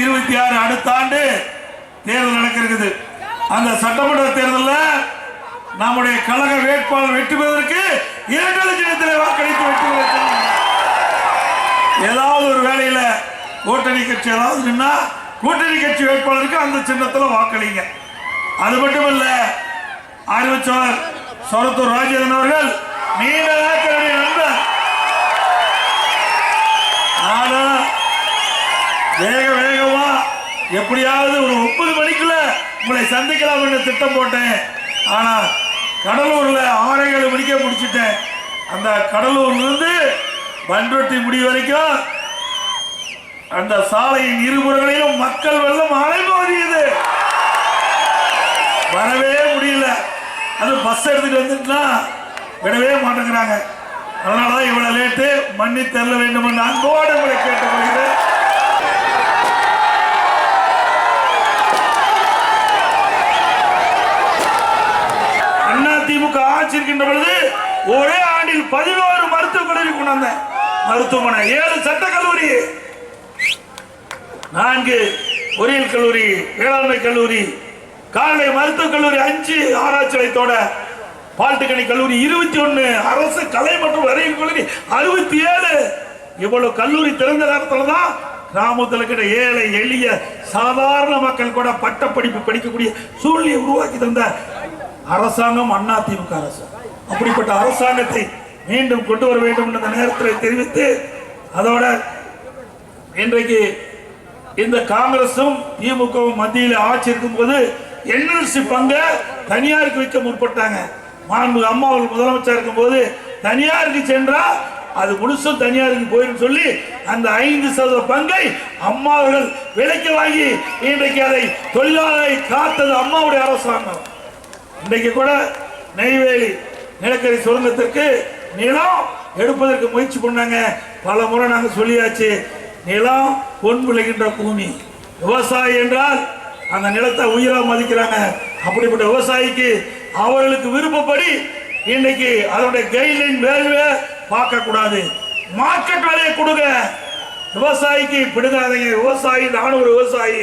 இருபத்தி ஆறு அடுத்த ஆண்டு தேர்தல் நடக்க அந்த சட்டமன்ற தேர்தலில் நம்முடைய கழக வேட்பாளர் வெற்றி பெறுவதற்கு இரண்டு லட்சத்தில் வாக்களித்து வெற்றி ஏதாவது ஒரு வேலையில் கூட்டணி கட்சி ஏதாவது நின்னா கூட்டணி கட்சி வேட்பாளருக்கு அந்த சின்னத்தில் வாக்களிங்க. அது மட்டும் இல்ல அறிவிச்சவர் சொரத்தூர் ராஜேந்திரன் அவர்கள் நீண்ட நாட்களுடைய எப்படியாவது ஒரு முப்பது மணிக்குள்ள உங்களை சந்திக்கலாம் என்று திட்டம் போட்டேன். ஆனால் கடலூரில் ஆறே ஏழு மணிக்கே முடிச்சிட்டேன். அந்த கடலூர்லேருந்து பண்ருட்டி முடி வரைக்கும் அந்த சாலையின் இருபுறங்களிலும் மக்கள் வெள்ளம் அலைமோதியது. வரவே முடியல. அது பஸ் எடுத்துட்டு வந்துட்டுனா விடவே மாட்டேங்கிறாங்க. அதனால தான் இவ்வளோ லேட்டு மன்னி தள்ள வேண்டும் என்று அன்போடு உங்களுக்கு திமுக ஆட்சி இருக்கின்ற பொழுது ஒரே ஆண்டில் பதினோரு மருத்துவக் கல்லூரி கொண்டாந்த மருத்துவமனை ஏழு சட்ட கல்லூரி. நான்கு பொறியியல் கல்லூரி வேளாண்மை கல்லூரி கால்நடை மருத்துவக் கல்லூரி அஞ்சு ஆராய்ச்சி நிலையத்தோட பாலிடெக்னிக் கல்லூரி இருபத்தி ஒன்று அரசு கலை மற்றும் அறிவியல் கல்லூரி அறுபத்தி ஏழு. இவ்வளவு கல்லூரி திறந்த நேரத்துல தான் கிராமத்தில் இருக்கிற ஏழை எளிய சாதாரண மக்கள் கூட பட்ட படிப்பு படிக்கக்கூடிய சூழ்நிலையை உருவாக்கி தந்த அரசாங்கம் அண்ணா திமுக அரசு. அப்படிப்பட்ட அரசாங்கத்தை மீண்டும் கொண்டு வர வேண்டும் என்ற நேரத்தில் தெரிவித்து அதோட இன்றைக்கு இந்த காங்கிரசும் திமுகவும் மத்தியில் ஆட்சி இருக்கும்போது என்எல்சி பங்கை தனியாருக்கு வைக்க முற்பட்டாங்க. மாண்பு அம்மா அவர்கள் முதலமைச்சர் இருக்கும்போது தனியாருக்கு சென்றா அது முழுசும் தனியாருக்கு போயிடும் சொல்லி அந்த ஐந்து சதவீத பங்கை அம்மா அவர்கள் விலைக்கு வாங்கி இன்றைக்கு அதை தொழிலாளரை காத்தது அம்மாவுடைய அரசாங்கம். இன்றைக்கு கூட நெய்வேலி நிலக்கரி சுரங்கத்திற்கு நிலம் எடுப்பதற்கு முயற்சி பண்ணாங்க. பல முறை நாங்கள் சொல்லியாச்சு நிலம் பொன் விளைகின்ற பூமி. விவசாயி என்றால் அந்த நிலத்தை உயிராக மதிக்கிறாங்க. அப்படிப்பட்ட விவசாயிக்கு அவர்களுக்கு விருப்பப்படி இன்னைக்கு அதனுடைய கைட்லைன் வேல்வே பார்க்க கூடாது மார்க்கெட் விலையை கொடுங்க. விவசாயிக்கு பிடுங்காதீங்க விவசாயி நானும் ஒரு விவசாயி.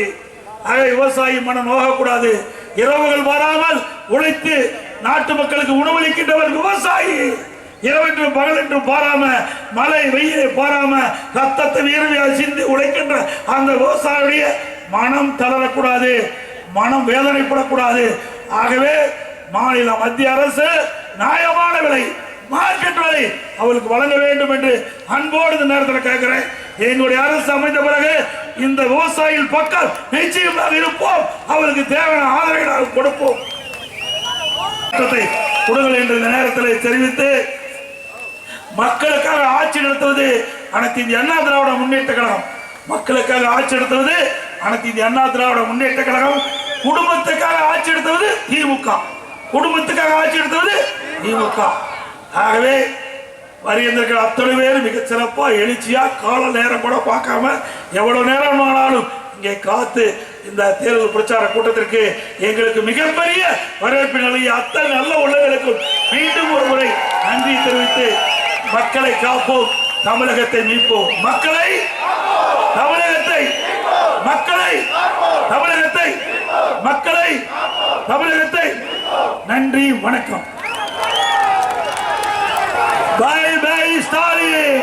ஆக விவசாயி மனம் நோகக்கூடாது. இரவுகள் வராமல் உழைத்து நாட்டு மக்களுக்கு உணவளிக்கின்றவர் விவசாயி. இரவென்றும் பகலென்றும் பாராம மழை வெயிலை பாராம ரத்தத்தை வீரவியாக சிந்தி உழைக்கின்ற அந்த விவசாயியுடைய மனம் தளரக்கூடாது மனம் வேதனைப்படக்கூடாது. ஆகவே மாநில மத்திய அரசு நியாயமான விலை மார்க்கெட் விலை அவளுக்கு வழங்க வேண்டும் என்று அன்போடு இந்த நேரத்தில் கேட்கிறேன். எங்களுடைய அரசு அமைந்த பிறகு இந்த விவசாயிகள் பக்கம் நிச்சயமாக இருப்போம். அவளுக்கு தேவையான ஆதரவை நாங்கள் கொடுப்போம். சட்டத்தை கொடுங்கள் என்ற இந்த நேரத்தில் தெரிவித்து மக்களுக்காக ஆட்சி நடத்துவது அனைத்து இந்திய அண்ணா திராவிட முன்னேற்ற கழகம். மக்களுக்காக ஆட்சி நடத்துவது அனைத்து இந்திய அண்ணா திராவிட முன்னேற்ற கழகம். குடும்பத்துக்காக ஆட்சி எடுத்தது திமுக. குடும்பத்துக்காக ஆட்சி எடுத்தது திமுக. ஆகவே வருகின்ற அத்தனை பேர் மிக சிறப்பா எழுச்சியா கால நேரம் கூட பார்க்காம எவ்வளவு நேரம் ஆனாலும் இங்கே காத்து இந்த தேர்தல் பிரச்சார கூட்டத்திற்கு எங்களுக்கு மிகப்பெரிய வரவேற்பு நிலையை அத்தனை நல்ல உள்ளங்களுக்கும் மீண்டும் ஒரு முறை நன்றி தெரிவித்து மக்களை காப்போம் தமிழகத்தை மீட்போம். மக்களை தமிழகத்தை மக்களை தமிழகத்தை மக்களை தமிழகத்தை நன்றி வணக்கம். Bye bye Stalin.